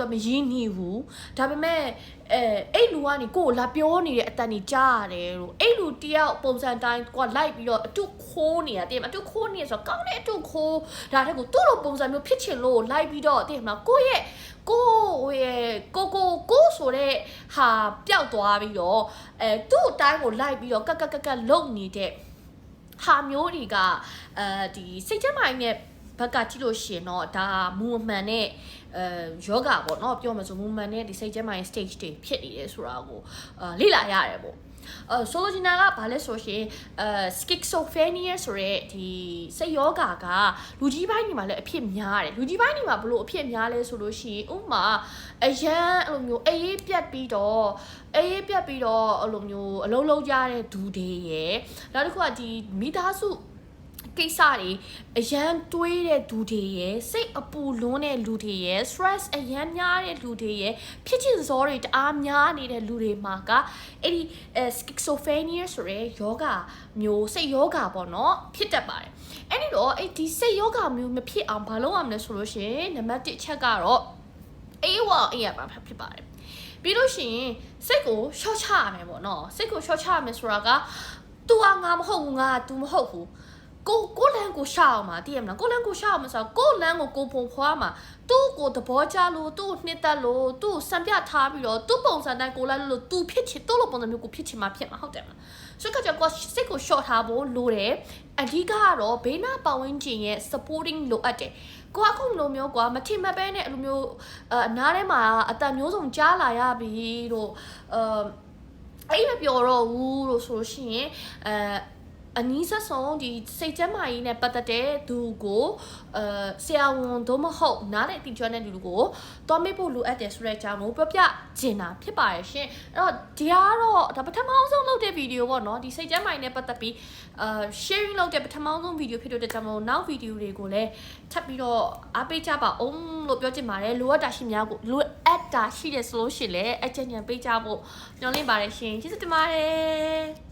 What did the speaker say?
တော့မရင်းနှီးဘူးဒါပေမဲ့အဲအဲ့လူကနေကိုယ်လာပြောနေတဲ့အတန်ကြီးကြားရတယ်လို့အဲ့လူတယောက်ပုံစံတိုင်းကိုကလိုက်ပြီးတော့အတုခိုးနေတာတင်မအတုခိုးနေဆိုတော့ကောင်းတဲ့အတုခိုးဒါတဲ့ကိုသူ့လိုပုံစံမျိုးဖြစ်ချင်လို့လိုက်ပြီးတော့တင်မကိုယ့်ရဲ့ကိုယ့်ရဲ့ကိုကိုကိုဆိုတဲ့ဟာပျောက်သွားပြီးတော့အဲသူ့အတိုင်းကိုလိုက်ပြီးတော့ကက်ကက်ကက်ကက်လုံနေတဲ့ဟာမျိုးတွေကအဲဒီစိတ်ချမိုင်းနဲ့ ဘက်ကကြည့်လို့ရှရင်တော့ဒါမူအမှန်နဲ့အဲယောဂပေါ့နော်ပြောမှဆိုမူအမှန်နဲ့ဒီစိတ်ချမိုင်း stage တွေဖြစ်နေတယ်ဆိုတာကိုအာလေ့လာရတယ်ပေါ့အဲဆိုလိုချင်တာကဘာလဲဆိုရှင်အဲ schizophrenia ဆိုရဲဒီစိတ်ယောဂါကလူကြီးပိုင်းတွေမှာလည်းအဖြစ်များတယ်လူကြီးပိုင်းတွေမှာဘလို့အဖြစ်များလဲဆိုလို့ရှိရင်ဥပမာအရန်အဲ့လိုမျိုးအေးပြတ်ပြီးတော့အေးပြတ်ပြီးတော့အဲ့လိုမျိုးအလုံးလုံးကြတဲ့ဒူတွေရယ်နောက်တစ်ခုကဒီမိသားစု ကိစ္စတွေအရန်တွေးတဲ့လူတွေရယ်စိတ်အပူလွန်းတဲ့လူတွေရယ် stress အရန်များတဲ့လူတွေရယ်ဖြစ်ချင်စောတွေတအားများနေတဲ့လူတွေမှာကအဲ့ဒီအဲ schizophrenia ဆိုရဲယောဂမျိုးစိတ်ယောဂပေါ့နော်ဖြစ်တတ်ပါတယ်အဲ့ဒီတော့အဲ့ဒီစိတ်ယောဂမျိုးမဖြစ်အောင်ဘာလုပ်ရမလဲဆိုလို့ရှိရင်နံပါတ်1ချက်ကတော့အေးဝအေးရပါဖြစ်ပါတယ်ပြီးလို့ရှိရင်စိတ်ကိုရှော့ချရမယ်ပေါ့နော်စိတ်ကိုရှော့ချရမယ်ဆိုတာက तू อ่ะငါမဟုတ်ဘူးငါ तू မဟုတ်ဘူး ကိုကိုလန်ကိုရှောက်အောင်မှာတည်ရမလားကိုလန်ကိုရှောက်အောင်မှာဆိုတော့ကိုလန်ကိုကိုပုံဖွားမှာသူ့ကိုသဘောကျလို့သူ့ကိုနှစ်သက်လို့သူ့ကိုစံပြထားပြီးတော့သူ့ပုံစံတိုင်းကိုလိုက်လို့ तू ဖြစ်ချင်သူ့လိုပုံစံမျိုးကိုဖြစ်ချင်မှာဖြစ်မှာဟုတ်တယ်မလားဆိုတော့ကြောင့်ကိုစိတ်ကို short ထားဖို့လိုတယ်အဓိကကတော့ဘေးနာပတ်ဝန်းကျင်ရဲ့ supporting လိုအပ်တယ်ကိုကအခုလိုမျိုးကွာမထင်မှတ်ပဲနဲ့အဲ့လိုမျိုးအနားထဲမှာအတန်မျိုးစုံကြားလာရပြီတို့အအဲ့မပြောတော့ဘူးလို့ဆိုလို့ရှိရင်အဲ အနီးဆက်ဆုံးဒီစိတ်ကျမ်းမာရေးနဲ့ပတ်သက်တဲ့သူကိုအဲဆရာဝန်တို့မဟုတ်နားတဲ့အတီကျွမ်းတဲ့လူကိုတွားမေးဖို့လိုအပ်တယ်ဆိုတဲ့အကြောင်းကိုပြောပြချင်တာဖြစ်ပါတယ်ရှင်အဲ့တော့ဒီကတော့ဒါပထမဆုံးလုပ်တဲ့ဗီဒီယိုပေါ့နော်ဒီစိတ်ကျမ်းမာရေးနဲ့ပတ်သက်ပြီးအာ sharing လုပ်တဲ့ပထမဆုံးဗီဒီယိုဖြစ်တဲ့ကြောင့်မို့နောက်ဗီဒီယိုတွေကိုလည်းထပ်ပြီးတော့အားပေးကြပါအောင်လို့ပြောချင်ပါတယ်လိုအပ်တာရှိများကိုလိုအပ်တာရှိတယ်ဆိုလို့ရှိရင်လည်းအကြံဉာဏ်ပေးကြဖို့ညွှန်လင့်ပါတယ်ရှင်ကျေးဇူးတင်ပါတယ်